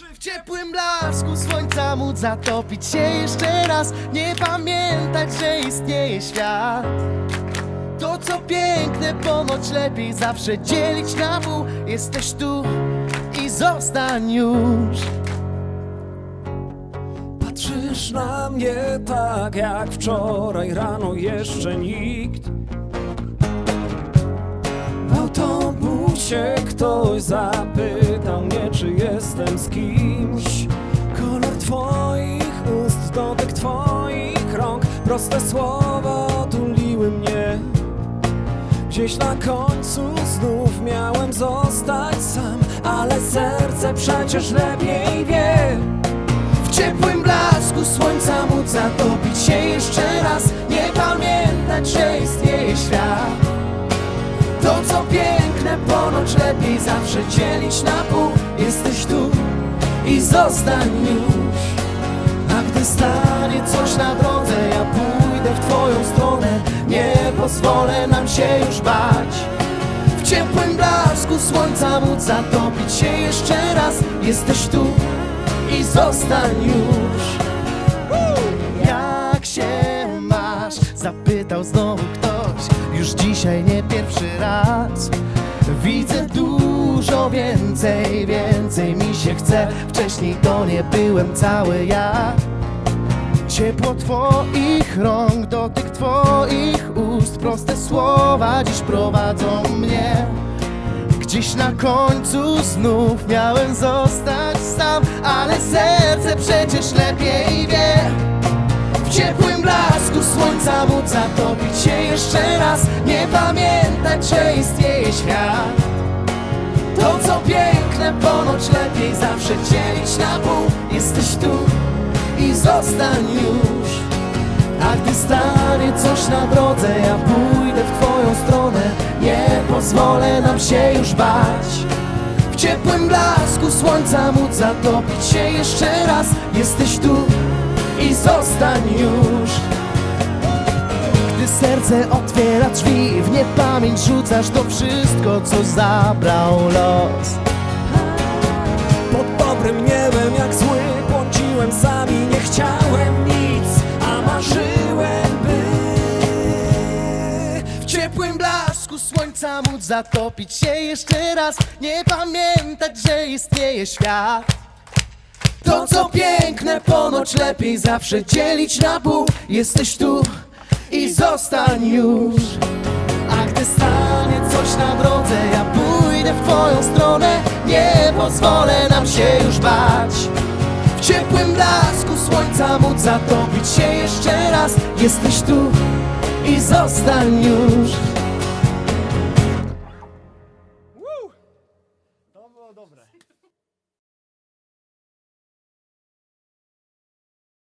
W ciepłym blasku słońca móc zatopić się jeszcze raz. Nie pamiętać, że istnieje świat. To co piękne, ponoć lepiej zawsze dzielić na pół. Jesteś tu i zostań już. Patrzysz na mnie tak jak wczoraj rano jeszcze nikt. W autobusie ktoś zapytał jestem z kimś. Kolor twoich ust, dotyk twoich rąk. Proste słowa otuliły mnie. Gdzieś na końcu znów miałem zostać sam Ale serce przecież lepiej wie. W ciepłym blasku słońca móc zatopić się ponoć lepiej zawsze dzielić na pół. Jesteś tu i zostań już. A gdy stanie coś na drodze, ja pójdę w twoją stronę. Nie pozwolę nam się już bać. W ciepłym blasku słońca móc zatopić się jeszcze raz. Jesteś tu i zostań już. Jak się masz? Zapytał znowu ktoś. Już dzisiaj nie pierwszy raz dużo więcej, więcej mi się chce. Wcześniej to nie byłem cały ja. Ciepło twoich rąk, dotyk twoich ust Proste słowa dziś prowadzą mnie. Gdzieś na końcu znów miałem zostać sam Ale serce przecież lepiej słońca móc zatopić się jeszcze raz. Nie pamiętać, że istnieje świat. To co piękne, ponoć lepiej zawsze dzielić na pół. Jesteś tu i zostań już. A gdy stanie coś na drodze, ja pójdę w twoją stronę. Nie pozwolę nam się już bać. W ciepłym blasku słońca móc zatopić się jeszcze raz. Jesteś tu i zostań już serce otwiera drzwi W niepamięć rzucasz to wszystko, co zabrał los. Pod dobrym niebem jak zły Błądziłem sami, nie chciałem nic A marzyłem by W ciepłym blasku słońca móc zatopić się jeszcze raz. Nie pamiętać, że istnieje świat. To co piękne, ponoć lepiej zawsze dzielić na pół. Jesteś tu i zostań już. A gdy stanie coś na drodze, ja pójdę w twoją stronę. Nie pozwolę nam się już bać. W ciepłym blasku słońca móc zatopić się jeszcze raz. Jesteś tu i zostań już. To było dobre.